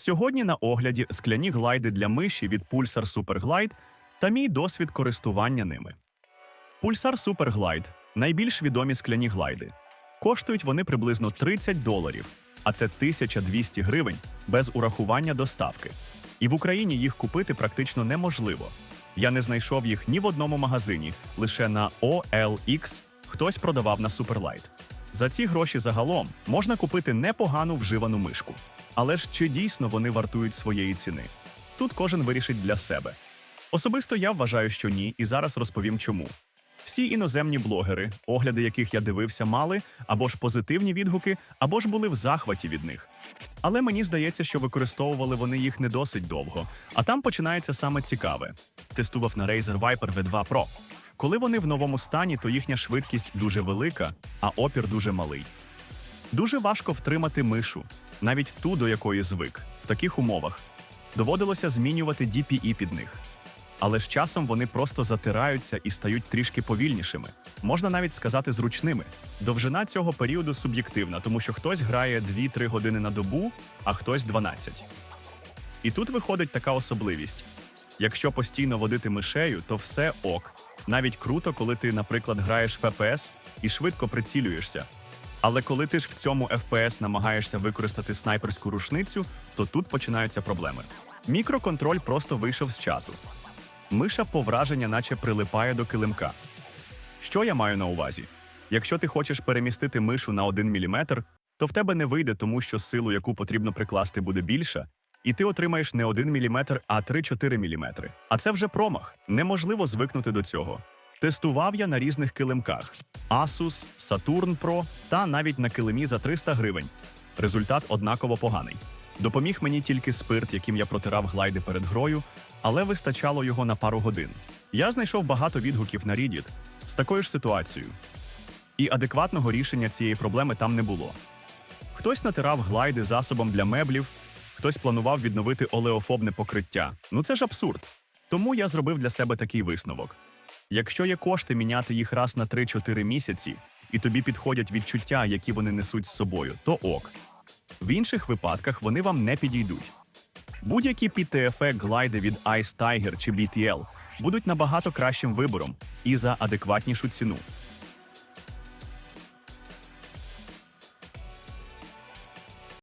Сьогодні на огляді скляні глайди для миші від Pulsar Super Glide та мій досвід користування ними. Pulsar Super Glide – найбільш відомі скляні глайди. Коштують вони приблизно 30 доларів, а це 1200 гривень без урахування доставки. І в Україні їх купити практично неможливо. Я не знайшов їх ні в одному магазині, лише на OLX хтось продавав на Superlight. За ці гроші загалом можна купити непогану вживану мишку. Але ж чи дійсно вони вартують своєї ціни? Тут кожен вирішить для себе. Особисто я вважаю, що ні, і зараз розповім чому. Всі іноземні блогери, огляди яких я дивився, мали або ж позитивні відгуки, або ж були в захваті від них. Але мені здається, що використовували вони їх не досить довго, а там починається саме цікаве. Тестував на Razer Viper V2 Pro. Коли вони в новому стані, то їхня швидкість дуже велика, а опір дуже малий. Дуже важко втримати мишу, навіть ту, до якої звик, в таких умовах. Доводилося змінювати DPI під них. Але з часом вони просто затираються і стають трішки повільнішими. Можна навіть сказати зручними. Довжина цього періоду суб'єктивна, тому що хтось грає 2-3 години на добу, а хтось 12. І тут виходить така особливість: якщо постійно водити мишею, то все ок. Навіть круто, коли ти, наприклад, граєш в FPS і швидко прицілюєшся. Але коли ти ж в цьому FPS намагаєшся використати снайперську рушницю, то тут починаються проблеми. Мікроконтроль просто вийшов з чату. Миша по враження наче прилипає до килимка. Що я маю на увазі? Якщо ти хочеш перемістити мишу на 1 мм, то в тебе не вийде, тому що силу, яку потрібно прикласти, буде більша, і ти отримаєш не 1 мм, а 3-4 мм. А це вже промах. Неможливо звикнути до цього. Тестував я на різних килимках: Asus, Saturn Pro та навіть на килимі за 300 гривень. Результат однаково поганий. Допоміг мені тільки спирт, яким я протирав глайди перед грою, але вистачало його на пару годин. Я знайшов багато відгуків на Reddit з такою ж ситуацією. І адекватного рішення цієї проблеми там не було. Хтось натирав глайди засобом для меблів, хтось планував відновити олеофобне покриття. Ну це ж абсурд. Тому я зробив для себе такий висновок: якщо є кошти міняти їх раз на 3-4 місяці, і тобі підходять відчуття, які вони несуть з собою, то ок. В інших випадках вони вам не підійдуть. Будь-які PTFE глайди від Ice Tiger чи BTL будуть набагато кращим вибором і за адекватнішу ціну.